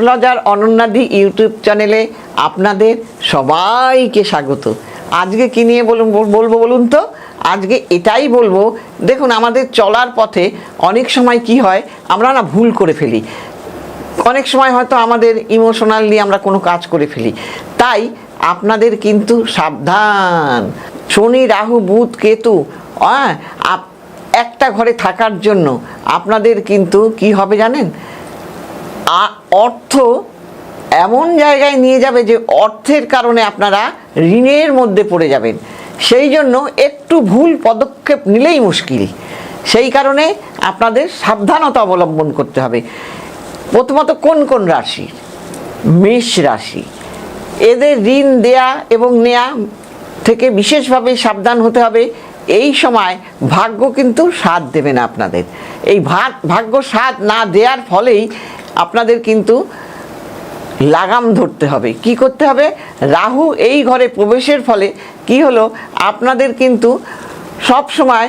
Astrologer অনন্যাদি YouTube চ্যানেলে আপনাদের সবাইকে স্বাগত। আজকে কি নিয়ে বলুন বলব বলুন তো? আজকে এটাই বলব, দেখুন আমাদের চলার পথে অনেক সময় কি হয়, আমরা না ভুল করে ফেলি। অনেক সময় হয়তো আমাদের ইমোশনালি আমরা কোনো কাজ করে ফেলি। তাই আপনাদের কিন্তু সাবধান। শনি, রাহু, বুধ, কেতু হ্যাঁ একটা ঘরে থাকার জন্য আপনাদের কিন্তু কি হবে জানেন? অর্থ এমন জায়গায় নিয়ে যাবে যে অর্থের কারণে আপনারা ঋণের মধ্যে পড়ে যাবেন। সেই জন্য একটু ভুল পদক্ষেপ নিলেই মুশকিল। সেই কারণে আপনাদের সাবধানতা অবলম্বন করতে হবে। প্রথমত কোন কোন রাশি? মেষ রাশি। এদের ঋণ দেয়া এবং নেয়া থেকে বিশেষভাবে সাবধান হতে হবে। এই সময় ভাগ্য কিন্তু সাথ দেবে না আপনাদের। এই ভাগ ভাগ্য সাথ না দেওয়ার ফলেই আপনাদের কিন্তু লাগাম ধরতে হবে। কি করতে হবে? রাহু এই ঘরে প্রবেশের ফলে কি হলো? আপনাদের কিন্তু সব সময়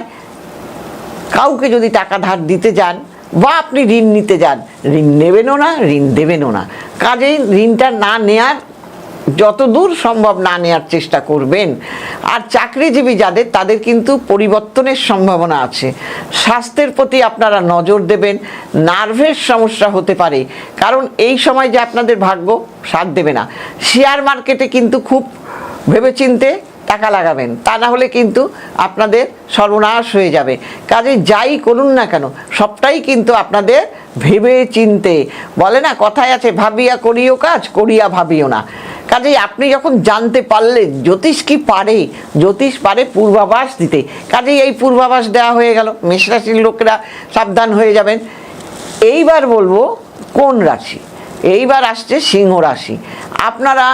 কাউকে যদি টাকা ধার দিতে যান বা আপনি ঋণ নিতে যান, ঋণ নেবেনও না, ঋণ দেবেনও না। কাজেই ঋণটা না নেয়ার যত দূর সম্ভব না নেওয়ার চেষ্টা করবেন। আর চাকরিজীবী যাদের, তাদের কিন্তু পরিবর্তনের সম্ভাবনা আছে। স্বাস্থ্যের প্রতি আপনারা নজর দেবেন, নার্ভের সমস্যা হতে পারে। কারণ এই সময় যে আপনাদের ভাগ্য, সাথ দেবে না। শেয়ার মার্কেটে কিন্তু খুব ভেবেচিন্তে টাকা লাগাবেন, তা না হলে কিন্তু আপনাদের সর্বনাশ হয়ে যাবে। কাজে যাই করুন না কেন, সবটাই কিন্তু আপনাদের ভেবে চিনতে বলে না কথায় আছে, ভাবিয়া করিও কাজ, করিয়া ভাবিও না। কাজেই আপনি যখন জানতে পারলেন, জ্যোতিষ কি পারে, জ্যোতিষ পারে পূর্বাভাস দিতে। কাজেই এই পূর্বাভাস দেওয়া হয়ে গেল, মেষরাশির লোকেরা সাবধান হয়ে যাবেন। এইবার বলব, কোন রাশি? এইবার আসছে সিংহ রাশি। আপনারা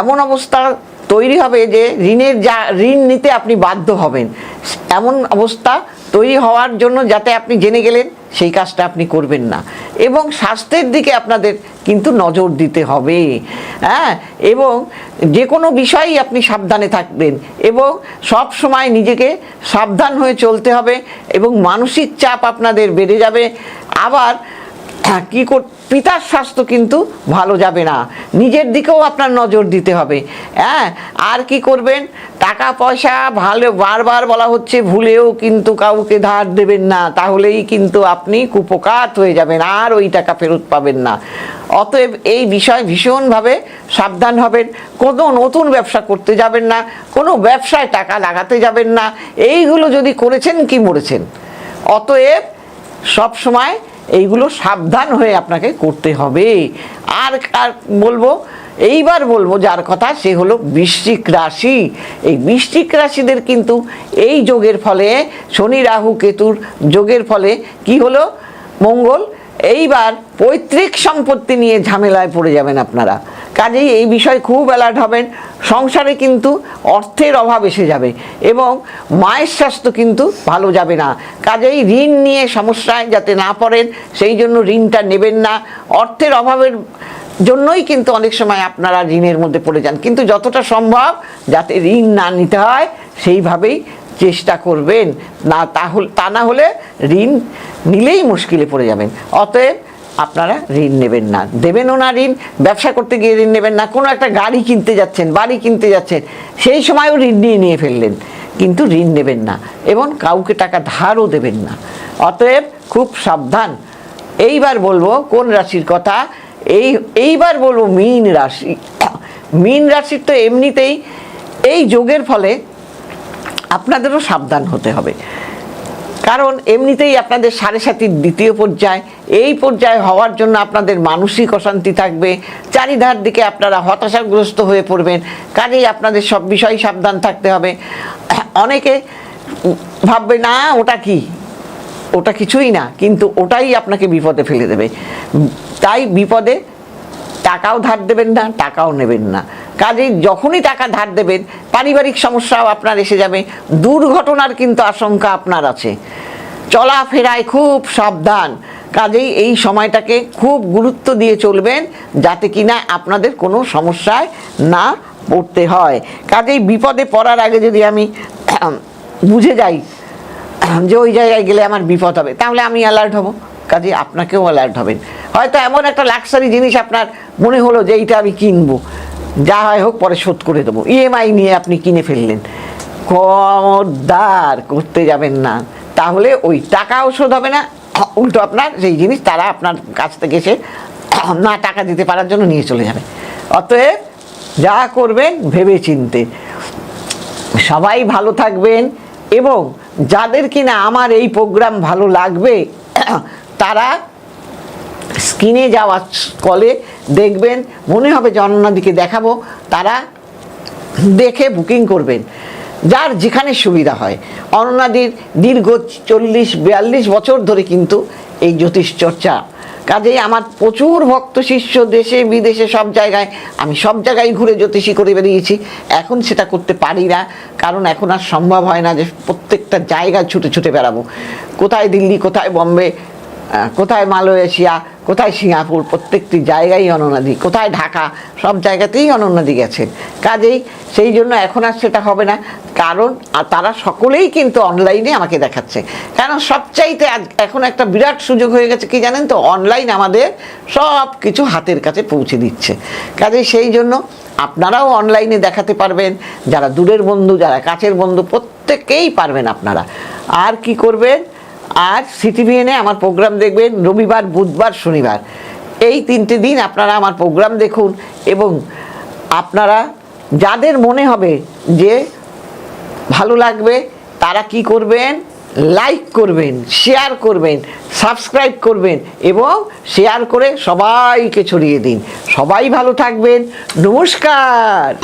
এমন অবস্থা তৈরি হবে যে ঋণের যা, ঋণ নিতে আপনি বাধ্য হবেন। এমন অবস্থা তৈরি হওয়ার জন্য যাতে আপনি জেনে গেলেন, সেই কাজটা আপনি করবেন না। এবং স্বাস্থ্যের দিকে আপনাদের কিন্তু নজর দিতে হবে। হ্যাঁ? এবং যে কোনো বিষয়েই আপনি সাবধানে থাকবেন। এবং সব সময় নিজেকে সাবধান হয়ে চলতে হবে এবং মানসিক চাপ আপনাদের বেড়ে যাবে। আবার কি কর পিতার স্বাস্থ্য কিন্তু ভালো যাবে না। নিজের দিকেও আপনার নজর দিতে হবে। হ্যাঁ আর কি করবেন? টাকা পয়সা ভালো, বারবার বলা হচ্ছে, ভুলেও কিন্তু কাউকে ধার দেবেন না। তাহলেই কিন্তু আপনি কুপকাত হয়ে যাবেন, আর ওই টাকা ফেরত পাবেন না। অতএব এই বিষয়ে ভীষণভাবে সাবধান হবেন। কোনো নতুন ব্যবসা করতে যাবেন না, কোনো ব্যবসায় টাকা লাগাতে যাবেন না। এইগুলো যদি করেছেন, কি মরেছেন? অতএব সব সময় এইগুলো সাবধান হয়ে আপনাকে করতে হবে। আর আর বলব, এইবার বলব যার কথা সে হলো বৃশ্চিক রাশি। এই বৃশ্চিক রাশিদের কিন্তু এই যোগের ফলে, শনি রাহু কেতুর যোগের ফলে কি হলো? মঙ্গল, এইবার পৈতৃক সম্পত্তি নিয়ে ঝামেলায় পড়ে যাবেন আপনারা। কাজেই এই বিষয়ে খুব অ্যালার্ট হবেন। সংসারে কিন্তু অর্থের অভাব এসে যাবে এবং মায়ের স্বাস্থ্য কিন্তু ভালো যাবে না। কাজেই ঋণ নিয়ে সমস্যায় যাতে না পড়েন, সেই জন্য ঋণটা নেবেন না। অর্থের অভাবের জন্যই কিন্তু অনেক সময় আপনারা ঋণের মধ্যে পড়ে যান। কিন্তু যতটা সম্ভব যাতে ঋণ না নিতে হয়, সেইভাবেই চেষ্টা করবেন। না তাহলে, তা না হলে ঋণ নিলেই মুশকিলে পড়ে যাবেন। অতএব আপনারা ঋণ নেবেন না। দেবেনও না ঋণ, ব্যবসা করতে গিয়ে ঋণ নেবেন না, কোনো একটা গাড়ি কিনতে যাচ্ছেন, বাড়ি কিনতে যাচ্ছেন, সেই সময়ও ঋণ নিয়ে নিয়ে ফেললেন। কিন্তু ঋণ নেবেন না এবং কাউকে টাকা ধারও দেবেন না। অতএব খুব সাবধান। এইবার বলব, কোন রাশির কথা? এই, এইবার বলব মীন রাশি। মীন রাশির তো এমনিতেই এই যোগের ফলে আপনাদেরও সাবধান হতে হবে। কারণ এমনিতেই আপনাদের সাড়ে সাতির দ্বিতীয় পর্যায়, এই পর্যায়ে হওয়ার জন্য আপনাদের মানসিক অশান্তি থাকবে, চারিধার দিকে আপনারা হতাশাগ্রস্ত হয়ে পড়বেন, কাজেই আপনাদের সব বিষয় সাবধান থাকতে হবে। অনেকে ভাববে, না, ওটা কি? ওটা কিছুই না, কিন্তু ওটাই আপনাকে বিপদে ফেলে দেবে। তাই বিপদে টাকাও ধার দেবেন না, টাকাও নেবেন না। কাজেই যখনই টাকা ধার দেবেন, পারিবারিক সমস্যাও আপনার এসে যাবে, দুর্ঘটনার কিন্তু আশঙ্কা আপনার আছে। চলাফেরায় খুব সাবধান। কাজেই এই সময়টাকে খুব গুরুত্ব দিয়ে চলবেন, যাতে কিনা আপনাদের কোনো সমস্যায় না পড়তে হয়। কাজেই বিপদে পড়ার আগে যদি আমি বুঝে যাই, যে ওই জায়গায় গেলে আমার বিপদ হবে, তাহলে আমি অ্যালার্ট হব। কাজে আপনাকেও অ্যালার্ট হবেন। হয়তো এমন একটা লাক্সারি জিনিস আপনার মনে হলো যে এইটা আমি কিনবো। যা হয় হোক পরে শোধ করে দেবো। ইএমআই নিয়ে আপনি কিনে ফেললেন। খবরদার করতে যাবেন না। তাহলে ওই টাকাও শোধ হবে না। উল্টো আপনার সেই জিনিস তারা আপনার কাছ থেকে এসে না টাকা দিতে পারার জন্য নিয়ে চলে যাবে। অতএব যা করবেন ভেবে চিনতে সবাই ভালো থাকবেন এবং যাদের কিনা আমার এই প্রোগ্রাম ভালো লাগবে, তারা স্ক্রিনে যাওয়া কলে দেখবেন, মনে হবে যে অন্যদিকে দেখাবো, তারা দেখে বুকিং করবেন। যার যেখানে সুবিধা হয়। অনন্যাদির দীর্ঘ চল্লিশ, বিয়াল্লিশ বছর ধরে কিন্তু এই জ্যোতিষ চর্চা। কাজেই আমার প্রচুর ভক্ত, শিষ্য, দেশে, বিদেশে, সব জায়গায় আমি সব জায়গায় ঘুরে জ্যোতিষী করে বেরিয়েছি। এখন সেটা করতে পারি না, কারণ এখন আর সম্ভব হয় না যে প্রত্যেকটা জায়গায় ছুটে ছুটে বেড়াবো। কোথায় দিল্লি, কোথায় বম্বে কোথায় মালয়েশিয়া কোথায় সিঙ্গাপুর? প্রত্যেকটি জায়গায় অননাদি কোথায় ঢাকা? সব জায়গাতেই অননাদি গেছেন কাজেই সেই জন্য এখন আর সেটা হবে না। কারণ তারা সকলেই কিন্তু অনলাইনে আমাকে দেখাচ্ছে। কারণ সবচাইতে এখন একটা বিরাট সুযোগ হয়ে গেছে, কি জানেন তো? অনলাইন আমাদের সব কিছু হাতের কাছে পৌঁছে দিচ্ছে। কাজেই সেই জন্য আপনারাও অনলাইনে দেখাতে পারবেন। যারা দূরের বন্ধু, যারা কাছের বন্ধু, প্রত্যেকেই পারবেন আপনারা। আর কি করবেন? আর সিটিভিএনে আমার প্রোগ্রাম দেখবেন রবিবার, বুধবার, শনিবার। এই তিনটে দিন আপনারা আমার প্রোগ্রাম দেখুন এবং আপনারা যাদের মনে হবে যে ভালো লাগবে, তারা কি করবেন? লাইক করবেন শেয়ার করবেন সাবস্ক্রাইব করবেন এবং শেয়ার করে সবাইকে ছড়িয়ে দিন। সবাই ভালো থাকবেন। নমস্কার!